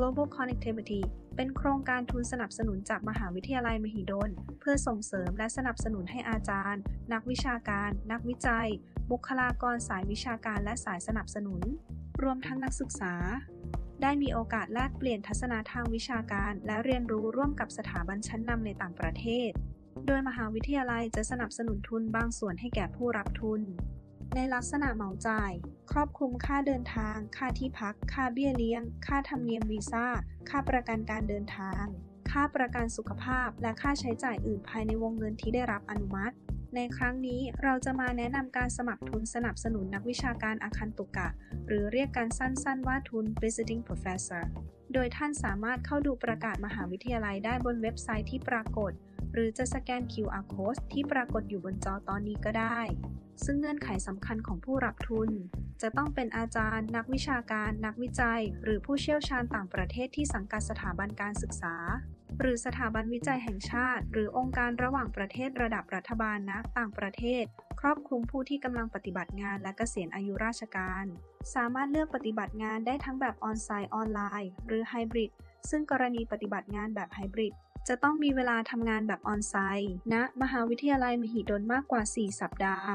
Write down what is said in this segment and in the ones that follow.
Global Connectivity เป็นโครงการทุนสนับสนุนจากมหาวิทยาลัยมหิดล เพื่อส่งเสริมและสนับสนุนให้อาจารย์ นักวิชาการ นักวิจัย บุคลากรสายวิชาการและสายสนับสนุน รวมทั้งนักศึกษา ได้มีโอกาสแลกเปลี่ยนทัศนะทางวิชาการ และเรียนรู้ร่วมกับสถาบันชั้นนำในต่างประเทศ โดยมหาวิทยาลัยจะสนับสนุนทุนบางส่วนให้แก่ผู้รับทุน ในลักษณะเหมาจ่าย ครอบคลุมค่าเดินทาง ค่าที่พัก ค่าเบี้ยเลี้ยง ค่าธรรมเนียมวีซ่า ค่าประกันการเดินทาง ค่าประกันสุขภาพ และค่าใช้จ่ายอื่นภายในวงเงินที่ได้รับอนุมัติ ในครั้งนี้เราจะมาแนะนำการสมัครทุนสนับสนุนนักวิชาการอาคันตุกะ หรือเรียกกันสั้นๆว่าทุน Visiting Professor โดยท่านสามารถเข้าดูประกาศมหาวิทยาลัยได้บนเว็บไซต์ที่ปรากฏ หรือจะสแกน QR Code ที่ปรากฏอยู่บนจอตอนนี้ก็ได้ ซึ่งเงื่อนไขสำคัญของผู้รับทุน จะต้องเป็นอาจารย์ นักวิชาการ นักวิจัย หรือผู้เชี่ยวชาญต่างประเทศที่สังกัดสถาบันการศึกษา หรือสถาบันวิจัยแห่งชาติ หรือองค์การระหว่างประเทศระดับรัฐบาลณต่างประเทศ ครอบคลุมผู้ที่กำลังปฏิบัติงานและเกษียณอายุราชการ สามารถเลือกปฏิบัติงานได้ทั้งแบบออนไซต์ออนไลน์ หรือไฮบริดซึ่งกรณีปฏิบัติงานแบบไฮบริด จะต้องมีเวลาทำงานแบบออนไซต์ณมหาวิทยาลัยมหิดลมากกว่า 4 สัปดาห์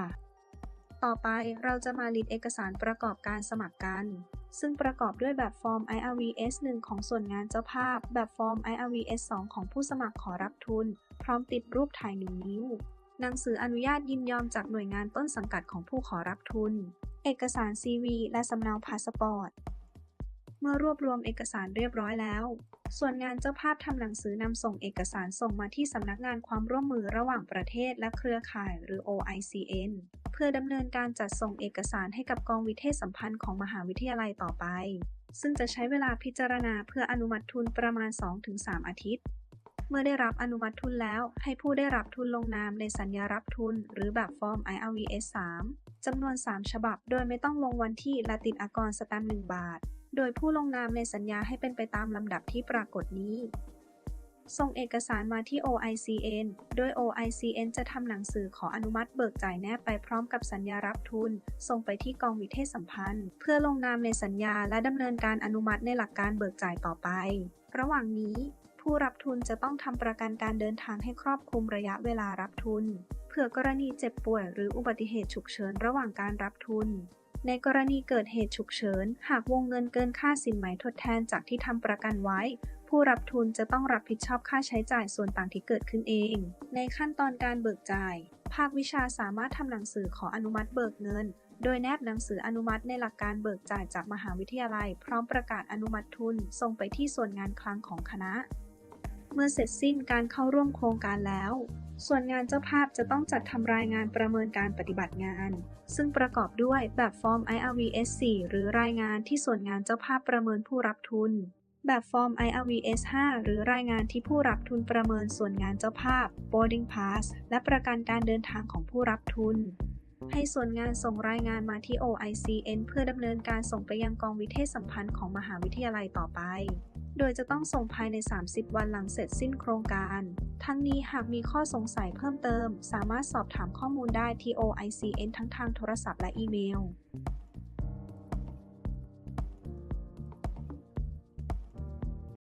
ต่อไปเราจะมาลิดเอกสารประกอบการสมัครกัน ซึ่งประกอบด้วยแบบฟอร์ม IRVS 1 ของส่วนงานเจ้าภาพ แบบฟอร์ม IRVS 2 ของผู้สมัครขอรับทุน พร้อมติดรูปถ่ายหนึ่งนิ้วหนังสืออนุญาตยินยอมจากหน่วยงานต้นสังกัดของผู้ขอรับทุน เอกสาร CV และสำเนาพาสปอร์ต เมื่อรวบรวมเอกสารเรียบร้อยแล้ว ส่วนงานเจ้าภาพทำหนังสือนำส่งเอกสารส่งมาที่สำนักงานความร่วมมือระหว่างประเทศและเครือข่ายหรือ OICN เพื่อดำเนินการจัดส่งเอกสารให้กับกองวิเทศสัมพันธ์ของมหาวิทยาลัยต่อไป ซึ่งจะใช้เวลาพิจารณาเพื่ออนุมัติทุนประมาณ 2-3 อาทิตย์ เมื่อได้รับอนุมัติทุนแล้ว ให้ผู้ได้รับทุนลงนามในสัญญารับทุน หรือแบบฟอร์ม IRVS 3จำนวน 3 ฉบับ โดยไม่ต้องลงวันที่และติดอากรสแตมป์1บาท โดยผู้ลงนามในสัญญาให้เป็นไปตามลำดับที่ปรากฏนี้ ส่งเอกสารมาที่ OICN โดย OICN จะทำหนังสือขออนุมัติเบิกจ่ายแนบไปพร้อมกับสัญญารับทุน ส่งไปที่กองวิเทศสัมพันธ์ เพื่อลงนามในสัญญาและดำเนินการอนุมัติในหลักการเบิกจ่ายต่อไป ระหว่างนี้ผู้รับทุนจะต้องทำประกันการเดินทางให้ครอบคลุมระยะเวลารับทุน เผื่อกรณีเจ็บป่วยหรืออุบัติเหตุฉุกเฉินระหว่างการรับทุน ในกรณีเกิดเหตุฉุกเฉิน หากวงเงินเกินค่าสินไหมทดแทนจากที่ทำประกันไว้ ผู้รับทุนจะต้องรับผิดชอบค่าใช้จ่ายส่วนต่างที่เกิดขึ้นเอง ในขั้นตอนการเบิกจ่าย ภาควิชาสามารถทำหนังสือขออนุมัติเบิกเงิน โดยแนบหนังสืออนุมัติในหลักการเบิกจ่ายจากมหาวิทยาลัย พร้อมประกาศอนุมัติทุน ส่งไปที่ส่วนงานคลังของคณะ เมื่อเสร็จสิ้นการเข้าร่วมโครงการแล้ว ส่วนงานเจ้าภาพจะต้องจัดทำรายงานประเมินการปฏิบัติงาน ซึ่งประกอบด้วยแบบฟอร์ม IRVS 4 หรือรายงานที่ส่วนงานเจ้าภาพประเมินผู้รับทุน แบบฟอร์ม IRVS 5 หรือรายงานที่ผู้รับทุนประเมินส่วนงานเจ้าภาพ boarding pass และประกันการเดินทางของผู้รับทุน ให้ส่วนงานส่งรายงานมาที่ OICN เพื่อดำเนินการส่งไปยังกองวิเทศสัมพันธ์ของมหาวิทยาลัยต่อไป โดยจะต้องส่งภายใน 30 วันหลังเสร็จสิ้นโครงการ ทั้งนี้หากมีข้อสงสัยเพิ่มเติม สามารถสอบถามข้อมูลได้ที่ OICN ทั้งทางโทรศัพท์และอีเมล